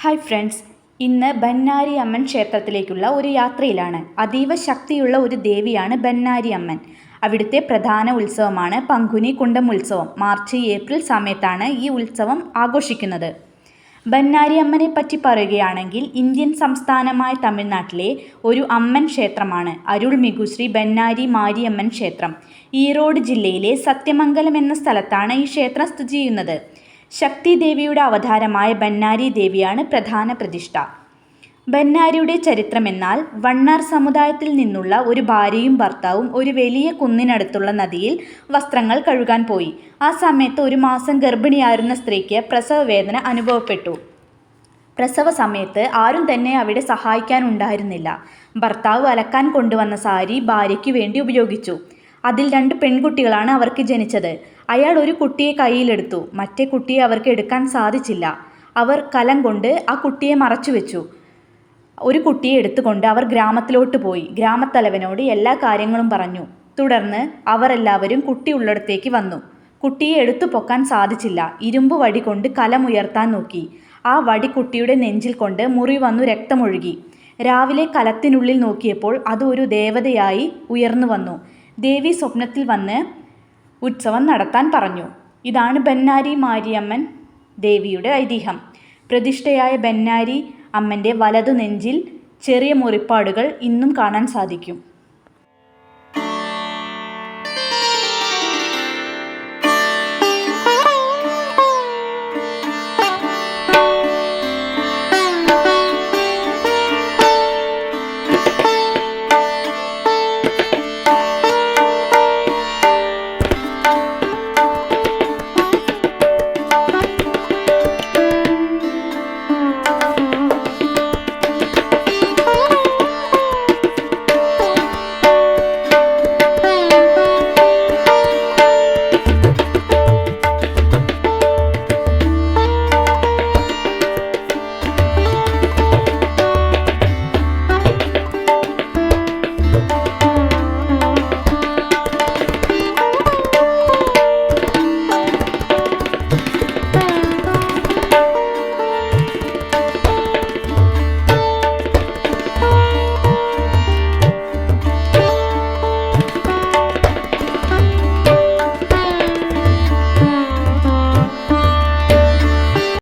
Hi friends ഇന്ന് ബന്നാരി അമ്മൻ ക്ഷേത്രത്തിലേക്കുള്ള ഒരു യാത്രയിലാണ്. അതീവ ശക്തിയുള്ള ഒരു ദേവിയാണ് ബന്നാരി അമ്മൻ അവിടുത്തെ പ്രധാന ഉത്സവമാണ് പങ്കുനി കുണ്ടം ഉത്സവം മാർച്ച് ഏപ്രിൽ സമയത്താണ് ഈ ഉത്സവം ആഘോഷിക്കുന്നത്. ബന്നാരി അമ്മനെ പറ്റി പറയുകയാണെങ്കിൽ ഇന്ത്യൻ സംസ്ഥാനമായ തമിഴ്നാട്ടിലെ ഒരു അമ്മൻ ക്ഷേത്രമാണ്. അരുൾമികു ശ്രീ ബന്നാരി മാരിയമ്മൻ ക്ഷേത്രം. ഈറോഡ് ജില്ലയിലെ സത്യമംഗലം എന്ന സ്ഥലത്താണ് ഈ ക്ഷേത്രം സ്ഥിതി ചെയ്യുന്നത്. ശക്തി ദേവിയുടെ അവതാരമായ ബന്നാരി ദേവിയാണ് പ്രധാന പ്രതിഷ്ഠ. ബന്നാരിയുടെ ചരിത്രമെന്നാൽ വണ്ണാർ സമുദായത്തിൽ നിന്നുള്ള ഒരു ഭാര്യയും ഭർത്താവും ഒരു വലിയ കുന്നിനടുത്തുള്ള നദിയിൽ വസ്ത്രങ്ങൾ കഴുകാൻ പോയി. ആ സമയത്ത് ഒരു മാസം ഗർഭിണിയായിരുന്ന സ്ത്രീക്ക് പ്രസവവേദന അനുഭവപ്പെട്ടു. പ്രസവ സമയത്ത് ആരും തന്നെ അവിടെ സഹായിക്കാനുണ്ടായിരുന്നില്ല ഭർത്താവ് അലക്കാൻ കൊണ്ടുവന്ന സാരി ഭാര്യയ്ക്ക് വേണ്ടി ഉപയോഗിച്ചു. അതിൽ രണ്ട് പെൺകുട്ടികളാണ് അവർക്ക് ജനിച്ചത്. അയാൾ ഒരു കുട്ടിയെ കയ്യിലെടുത്തു. മറ്റേ കുട്ടിയെ അവർക്ക് എടുക്കാൻ സാധിച്ചില്ല. അവർ കലം കൊണ്ട് ആ കുട്ടിയെ മറച്ചു വെച്ചു. ഒരു കുട്ടിയെ എടുത്തുകൊണ്ട് അവർ ഗ്രാമത്തിലോട്ട് പോയി. ഗ്രാമത്തലവനോട് എല്ലാ കാര്യങ്ങളും പറഞ്ഞു. തുടർന്ന് അവരെല്ലാവരും കുട്ടി ഉള്ളിടത്തേക്ക് വന്നു. കുട്ടിയെ എടുത്തു പൊക്കാൻ സാധിച്ചില്ല. ഇരുമ്പ് വടി കൊണ്ട് കലമുയർത്താൻ നോക്കി. ആ വടി കുട്ടിയുടെ നെഞ്ചിൽ കൊണ്ട് മുറി വന്നു രക്തമൊഴുകി. രാവിലെ കലത്തിനുള്ളിൽ നോക്കിയപ്പോൾ അത് ഒരു ദേവതയായി ഉയർന്നു വന്നു. ദേവി സ്വപ്നത്തിൽ വന്ന് ഉത്സവം നടത്താൻ പറഞ്ഞു. ഇതാണ് ബന്നാരി മാരിയമ്മൻ ദേവിയുടെ ഐതിഹ്യം. പ്രതിഷ്ഠയായ ബന്നാരി അമ്മന്റെ വലതു നെഞ്ചിൽ ചെറിയ മുറിപ്പാടുകൾ ഇന്നും കാണാൻ സാധിക്കും.